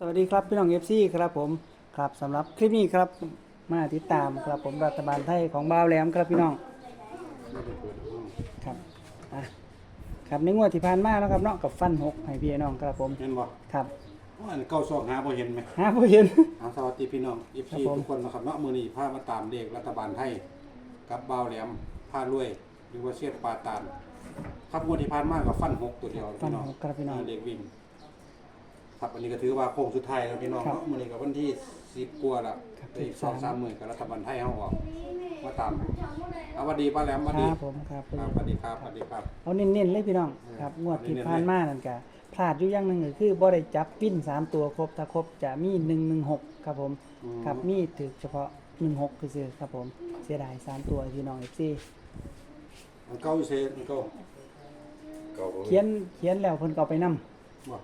สวัสดีครับพี่น้องเอฟซีครับผมครับสำหรับคลิปนี้ครับมาติดตามครับผมรัฐบาลไทยของบ่าวแหลมครับพี่น้องครับอะครับในงวดที่ผ่านมาแล้วครับเนาะกับฟันหกให้พี่น้องครับผมเห็นบ่ครับอันเก้าซอกหาบ่เห็นไหมหาผู้เห็นเอาสวัสดีพี่น้องอีครัพีบผมทุกคนนะครับเนาะมื้อนี้พามาตามเลขรัฐบาลไทยกับบ่าวแหลมพารวยหรือว่าเสียดปาตานครับงวดที่ผ่านมากับฟันหกตัวเดียวฟันพี่น้องหกครับพี่น้องเลขวิ่ง ครับอันนี้ก็ถือว่าโค้งสุดท้ายแล้วพี่น้องครับเนาะมื้อนี้ก็วันที่10กว่าแล้วครับได้อีกสิบสาม2 3มื้อกับรัฐบาลไทยเฮาออกมาตามเอาสวัสดีป้าแหลมสวัสคดีรับผมครับครับสวัสดีครับสวัสดีครับ เอาเน้นๆเลยพี่น้องครับงวดที่ผ่านมานั่นก็พลาดอยู่อย่างหนึ่งก็คือบ่ได้จับปิ้นสามตัวครบถ้าครบจะมีหนึ่งหนึ่งหกครับผมอืม ครับมีถือเฉพาะหนึ่งหกคือซื้อครับผมเสียดายสามตัวพี่น้องเอฟซีอันเก้าอยู่เซอันเก้าเก่าบ่มีเขียนเขียนแล้วเพิ่นก็เอาไปนำบ่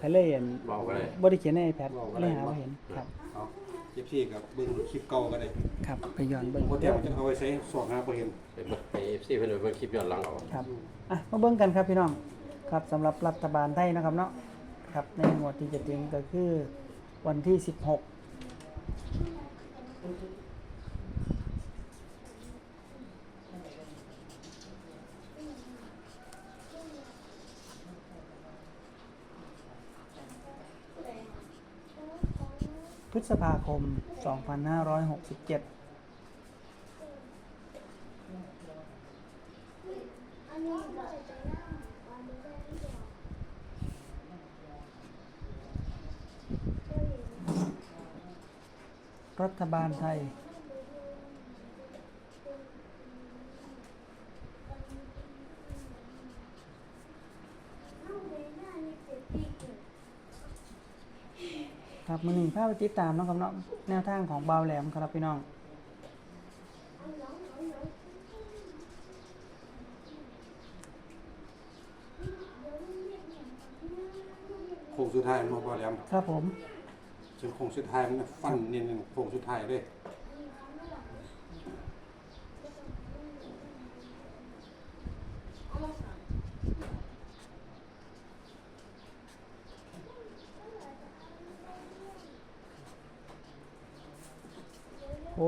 ไปเลยเห็นเบาก็ได้บ่ได้เขียนใน iPad บอกก็เลได้ ยหาบ่เห็นครับ เอาเจ็บซี่กับเบิ่งคลิปเก่าก็ได้ครับไปย้อนเบิ่งโปรแกรมจะเอาไว้ใช้สองหาเปอร์เซ็นต์ไปเบิ่งไป FC เพิ่นไปเบิ่งคลิปย้อนหลังเอาครับอะมาเบิ่งกันครับพี่น้องครับสำหรับรัฐบาลไทยนะครับเนาะครับในหมวดที่จะถึงก็คือวันที่ 16 พฤษภาคม 2567รัฐบาลไทย ครับมือหนึ่งภาพติดตามเน้องครับเนาะแนวทางของบาวแหลมครับพี่น้องโค้งสุดท้ายมาพอแล้วครับผม ถึงโค้งสุดท้ายมันฟันเนียนๆโค้งสุดท้ายเลย โค้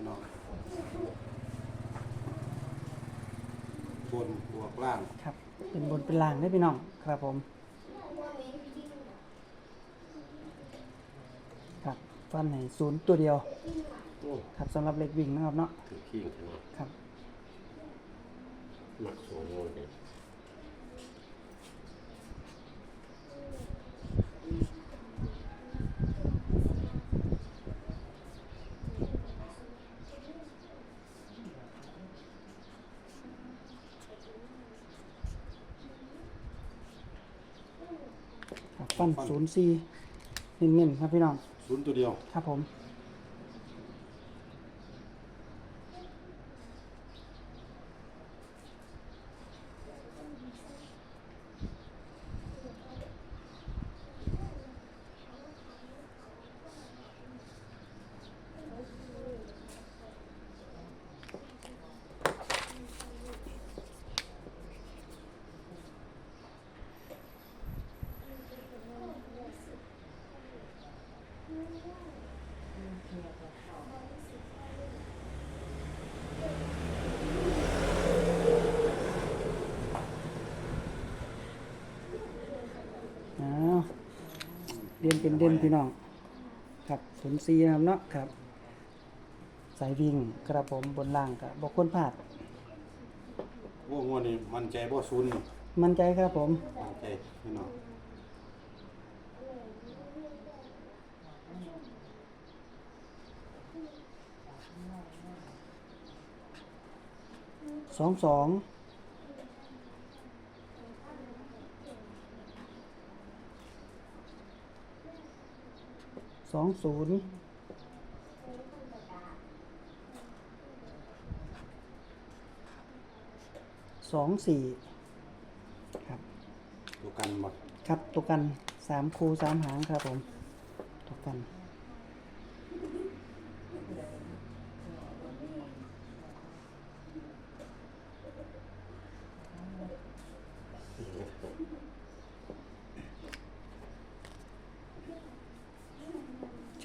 พี่น้องบนบวกล่าง ครับ เป็นบนเป็นล่างได้พี่น้องครับผม ครับฟันให้ศูนย์ตัวเดียว โอ้ครับสำหรับเล็กวิ่งนะครับเนาะ ถือขี้กันเนาะครับมักโซโง่นี่ค ฟันศูนย์สี่เน้นๆครับพี่น้องศูนย์ตัวเดียว ครับผม อ้าว เด่นเป็นเด่นพี่น้อง ครับศูนย์สี่นะครับเนาะครับ สายวิ่งกระผมบนล่างกับบกคนพลาดว่างวดนี้มันใจบ่ศูนย์นี่มั่นใจครับผม มันใจพี่น้องสองสอง สองศูนย์สองสี่ครับดูกันหมด ครับตัวกันสามคูสามหางครับผมตัวกัน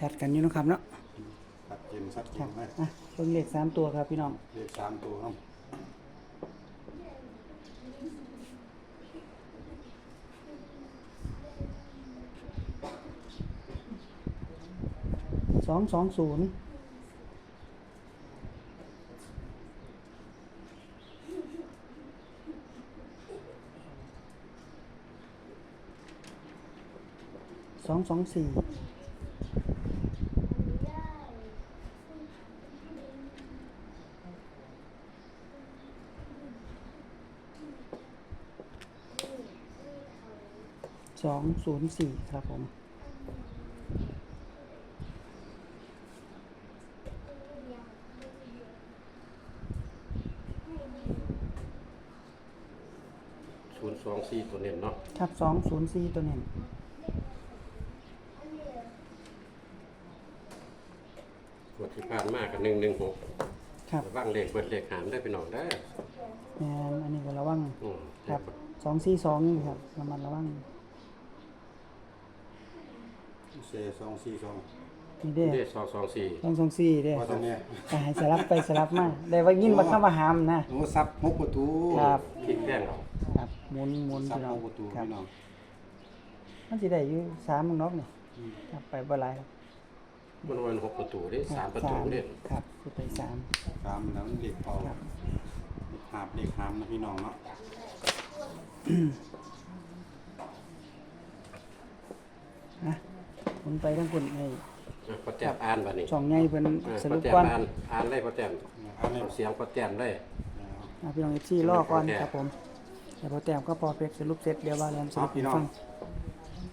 ชัดกันอยู่เนาะครับเนาะชัดเจนชัดเจครันบไหมอะเบิ่งเลขสามตัวครับพี่น้องเลขสามตัวครับสองสองศูนย์สองสองสี่ ศูนย์สี่ครับผมศูนย์สองสี่ตัวเน้นเนาะครับสองศูนย์สี่ตัวนี้งวดที่ผ่านมากับหนึ่งหนึ่งหกครับระวังเลขเบิดเลขหามได้ไปหน่อยได้อแมนอันนี้ก็ระวังอืมครับสองสี่สองนี่ครับระมัดระวัง เซสองสี่สองนี่เด้เลขสองสองสี่สองสองสี่เด้ว่าตัวเนี้ยก็ให้สลับไปสลับมาได้ว่ายินว่าเข้ามาหามนะโอ้ซับหกประตูครับคิดแป้งเอาครับหมุนหมุนซับพี่น้หองกประตูครับพี่น้องมันสิได้อยู่สามมึงนกนี่ครับไปบ่หลายครับมันวันหกประตูได้สามประตูสามเด่นครับสิไปสามสามแล้วมันเลขเป่าครับหาบเลขหามนะพี่น้องเนาะอะ หมุนไปทั้งคนไอ้อะพอแต้มอ่านบัดนี้ช่องใหญ่เพิ่นอะสพอรุปแต้มก่อนอ่านอ่านได้พอแต้มอันนี้เอาเสียงพอแต้มได้อะพี่น้องเอฟซีรอก่อนครับผมเดี๋ยวพอแต้มก็พอเป็กสรุปเสร็จเดี๋ยวว่าแล้วสครุรับปพี่ให้น้อฟังง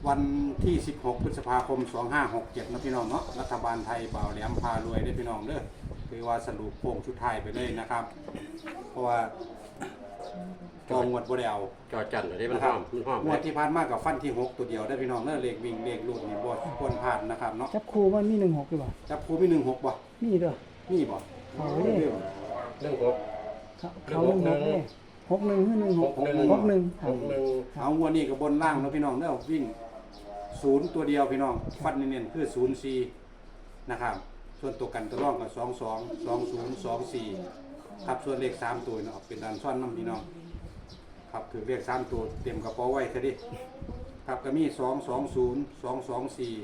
วันที่ 16 พฤษภาคม 2567นะพี่น้องเนาะรัฐบาลไทยบ่าวแหลมพารวยได้อพี่น้องเด้อคือว่าสรุปโค้งชุดไทายไปเลยนะครับ เพราะว่า จองงวดบ่ได้เอาจอจันทร์ได้มันนะหครัอบมมันหอมงวดที่ผ่านมากับฟันที่6ตัวเดียวได้อพี่น้องเด้อเลขวิ่งเลขลูดนี่บ่ควรพลาดนะครับเนาะจับคู่มันมีหนึ่งหกอยู่บ่จับคู่มี16บ่มีเด้อ มีบ่เอาไว้ดิเรื่องหก เขาเขาหนึ่งหกเด้หกหนึ่งหรือหนึ่งหกหกหนึ่งหกหนึ่งคหรับกหนึ่งเอางวดนี้ก็บนล่างเนาะพี่น้องเด้อวิ่งศูนย์ตัวเดียวพี่น้องฟันเน้นๆคือ04นะครับส่วนตัวกันตัวรองก็22 20 24 ครับส่วนเลขสามตัวเนาะเป็นดันซ่อนน้ำพี่น้อง ครับคือเลขสามตัวเตรียมกระเป๋าไว้แค่ดิครับก็มีสองสองศูนย์สองสองสี่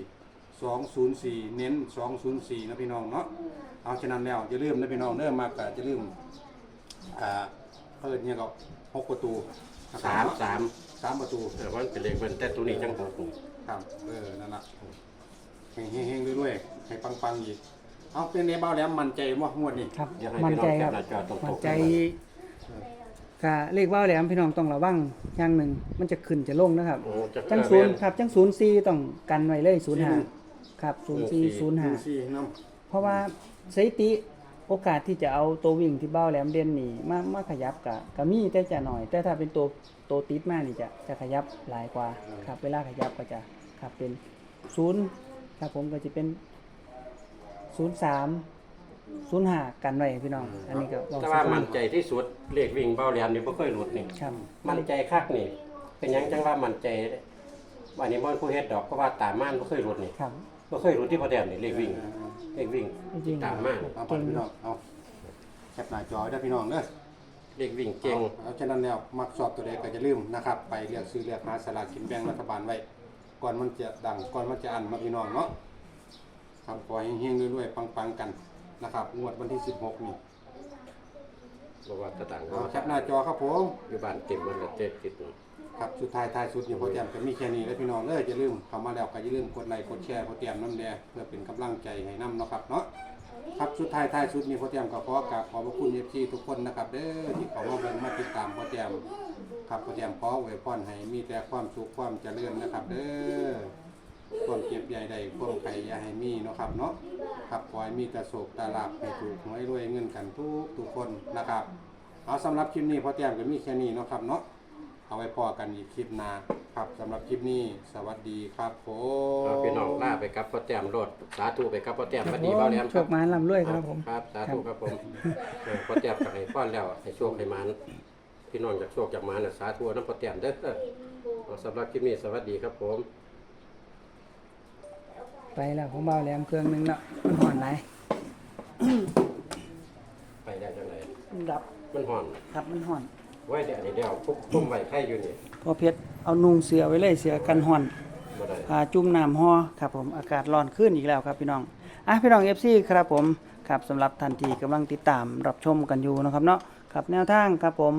สองศูนย์สี่เน้นสองศูนย์สี่นะพี่น้องเนาะเอาฉะนั้นแล้วอย่าลืมนะพี่น้องเนิ่มมากก็จะลืมอ่าเพิ่นเนี่ยก็หกประตูนะคสารับมสามสามประตู เออมันเป็นเลขมันแต่ตัวนี้จังหกครับเออนั่นละเฮงเฮงๆด้วยๆให้ปังๆอีก เอาเป็นในเบ้าแหล้วมั่นใจว่างวดนี้ครับอยากให้มั่นพี่น้อใจงแคคปรับหน้าจอตรงมั่นๆใจกะเลขว่าวแหลมพี่น้องต้องระวังอย่างหนึ่งมันจะขึ้นจะลงนะครับ โอ้จะจังศูนย์ครับจังศูนย์สี่ต้องกันไว้เลยศูนย์ห้าครับศูนย์สี่ศูนย์ห้าสี่น้เพราะว่าสถิติโอกาสที่จะเอาตัววิ่งที่เบ้าแหลมเด่นนี่มามาขยับกะกะมีแต่จะหน่อย แต่ถ้าเป็นตัวตัวติดมากนี่จะจะขยับหลายกว่าครับเวลาขยับก็จะครับเป็นศูนย์ครับผมก็จะเป็น ศูนย์สามศูนย์ห้ากันไว้พี่น้อง อันนี้ก็บอกแต่ว่าสักมั่นใจที่สุดเลขวิ่งเบ้าแหลมนี่บ่เคยหลุดนี่ ครับมั่นใจคักนี่ เป็นหยังจังว่ามั่นใจเด้ว่านี่บ่ผู้เฮ็ดดอกเพราะว่าตามม่านบ่เคยหลุดนี่ครับ บ่เคยหลุดที่พอแดมนี่เลขวิ่งำเลขวิ่งจริงตามม่านเอาไปพี่น้องเอาแคปหน้าจอได้อพี่น้องเด้อ เลขวิ่งเก่งเอาเอาฉะนั้นแล้วมักชอบตัวใดก็จะลืมนะครับ ไปเลือกซื้อเลือกหาสลากกินแบ่งรัฐบาลไว้ ก่อนมันจะดังก่อนมันจะอันมาพี่น้องเนาะ ครับขอให้เฮงๆรวยๆปังๆกันนะครับงวดวันที่ 16 นี่บ่ว่าแตะดังเอาแคปหน้าจอครับผม อยู่บ้านเต็มมันละเจ็ดติดนี่ครับสุดท้ายท้ายสุดเนี่ยพอแต้มก็มีแค่นี้แล้วพี่น้องเด้ออย่าลืมเข้ามาแล้วก็อย่าลืมกดไลค์กดแชร์พอแต้มน้ำแดงเพื่อเป็นกำลังใจให้น้ำเนาะครับเนาะครับสุดท้ายท้ายสุดนี่พอแต้มก็ขอกราบขอบพระคุณเอฟซีทุกคนนะครับเด้อที่เขามาเบิ่งมาติดตามพอแต้มครับพอแต้มขออวยพรให้มีแต่ความสุขความเจริญนะครับ เด้อ ความเจ็บใหญ่ใดความไข่อย่าให้มีเนาะครับเนาะครับขอให้มีแต่โศกแต่ลาบให้ถูกหวยรวยเงินกันทุกทุกคนนะครับ เอาสำหรับคลิปนี้พอแต้มก็มีแค่นี้เนาะครับเนาะเอาไว้พอกันอีกคลิปหน้าครับสำหรับคลิปนี้สวัสดีครับผม เอาพี่น้องลาไปกับพ่อแต้มโลดสาธุไปกับพ่อแต้มสวัสดีบ่าวแหลมโชครับคหมานร่ำรวยครับผม ครับสาธุครับผมเออพ่อแต้มก็ให้พรแล้วให้โชคให้หมานพี่น้องจากโชคจากหมานน่ะสาธุนำพ่อแต้มเด้อเอาสำหรับคลิปนี้สวัสดีครับผม ไปแล้วผมเบาแหลมเครื่องหนึงเนาะมันห่อนไหลายไปได้จังไดมันดับมันห่อนครับมันห่อนไว้เดี๋ยวนี้เดี๋ยวปุ๊บตุ้มไว้ไข่อยู่นี่พอเพชรเอานุงเสือไว้เลยเสือกันห่อนบ่ได้พาจุ่มน้ำห่อครับผมอากาศร้อนขึ้นอีกแล้วครับพี่น้องอะพี่น้อง FC ครับผมครับสำหรับทันทีกำลังติดตามรับชมกันอยู่นะครับเนาะครับแนวทางครับผม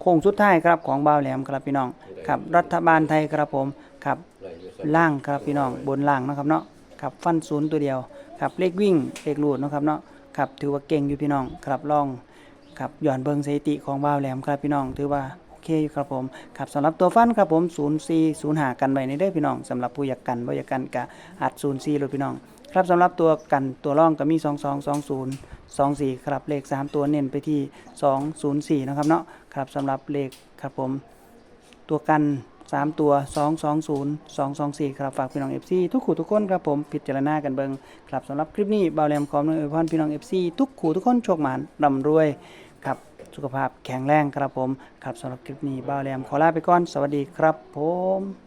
โค้งสุดท้ายครับของบ่าวแหลมครับพี่น้องครับรัฐบาลไทยครับผมครับได้อยู่ซะล่างครับพี่น้องบนล่างเนาะครับเนาะ ครับฟันศูนย์ตัวเดียวครับเลขวิ่งเลขลูดนะครับเนาะครับถือว่าเก่งอยู่พี่น้องครับลองครับหย้อนเบิงสถิติของบ่าวแหลมครับพี่น้องถือว่าโอเคอยู่ครับผมครับสำหรับตัวฟันครับผม0 4 0 5กันไว้ในเด้อพี่น้องสำหรับผู้อยากกันบ่อยากกันกะอัด0 4เลยพี่น้องครับสำหรับตัวกันตัวร่องก็มี 2 2 2 0 2 4ครับเลข 3 ตัวเน้นไปที่ 2 0 4นะครับเนาะครับสำหรับเลขครับผมตัวกัน 3 ตัว 2 2 0 2 2 4 ครับ ฝากพี่น้อง FC ทุกขู่ทุกคนครับผม พิจารณากันเบิงครับสำหรับคลิปนี้บ่าวแหลมขอมนอวยพรพี่น้อง FC ทุกขู่ทุกคนโชคหมานร่ำรวยครับสุขภาพแข็งแรงครับผม ครับสำหรับคลิปนี้บ่าวแหลมขอลาไปก่อน สวัสดีครับผม